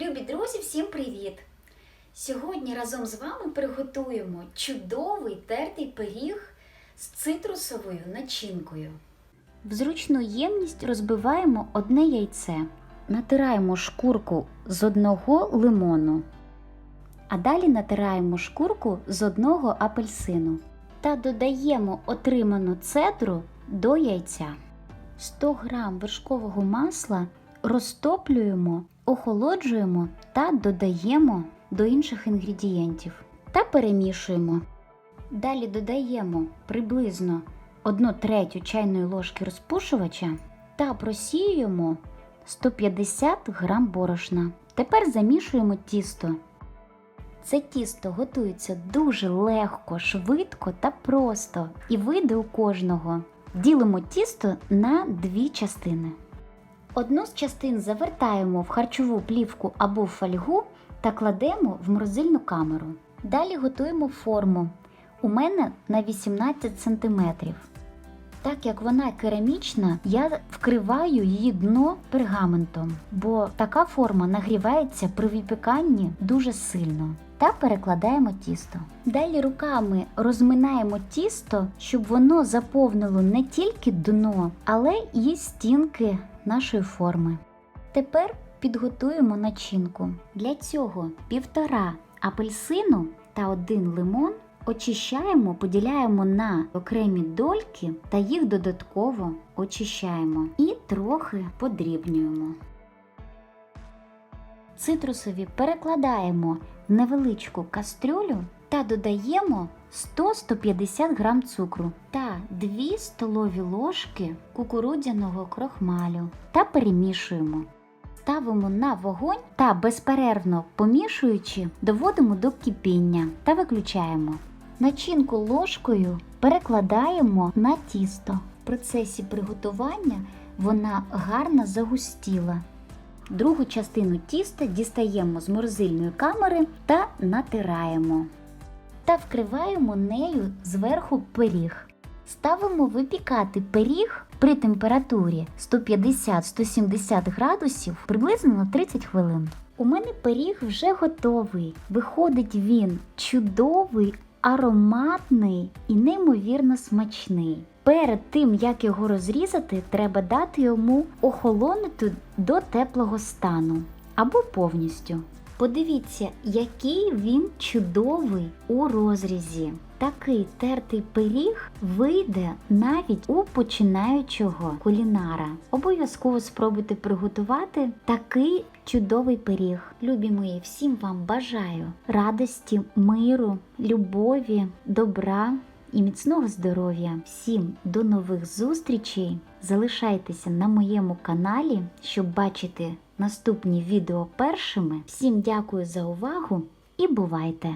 Любі друзі, всім привіт! Сьогодні разом з вами приготуємо чудовий тертий пиріг з цитрусовою начинкою. В зручну ємність розбиваємо одне яйце, натираємо шкурку з одного лимону, а далі натираємо шкурку з одного апельсину та додаємо отриману цедру до яйця. 100 г вершкового масла розтоплюємо, охолоджуємо та додаємо до інших інгредієнтів та перемішуємо. Далі додаємо приблизно 1 третю чайної ложки розпушувача та просіюємо 150 г борошна. Тепер замішуємо тісто. Це тісто готується дуже легко, швидко та просто і вийде у кожного. Ділимо тісто на дві частини. Одну з частин завертаємо в харчову плівку або в фольгу та кладемо в морозильну камеру. Далі готуємо форму. У мене на 18 см. Так як вона керамічна, я вкриваю її дно пергаментом, бо така форма нагрівається при випіканні дуже сильно. Та перекладаємо тісто. Далі руками розминаємо тісто, щоб воно заповнило не тільки дно, але і стінки нашої форми. Тепер підготуємо начинку. Для цього півтора апельсину та один лимон очищаємо, поділяємо на окремі дольки та їх додатково очищаємо і трохи подрібнюємо. Цитрусові перекладаємо в невеличку кастрюлю та додаємо 100-150 г цукру та 2 столові ложки кукурудзяного крохмалю та перемішуємо. Ставимо на вогонь та безперервно помішуючи, доводимо до кипіння та виключаємо. Начинку ложкою перекладаємо на тісто. В процесі приготування вона гарно загустіла. Другу частину тіста дістаємо з морозильної камери та натираємо. Та вкриваємо нею зверху пиріг. Ставимо випікати пиріг при температурі 150-170 градусів приблизно на 30 хвилин. У мене пиріг вже готовий. Виходить він чудовий, ароматний і неймовірно смачний. Перед тим, як його розрізати, треба дати йому охолонути до теплого стану або повністю. Подивіться, який він чудовий у розрізі. Такий тертий пиріг вийде навіть у починаючого кулінара. Обов'язково спробуйте приготувати такий чудовий пиріг. Любі мої, всім вам бажаю радості, миру, любові, добра і міцного здоров'я. Всім до нових зустрічей! Залишайтеся на моєму каналі, щоб бачити наступні відео першими. Всім дякую за увагу і бувайте!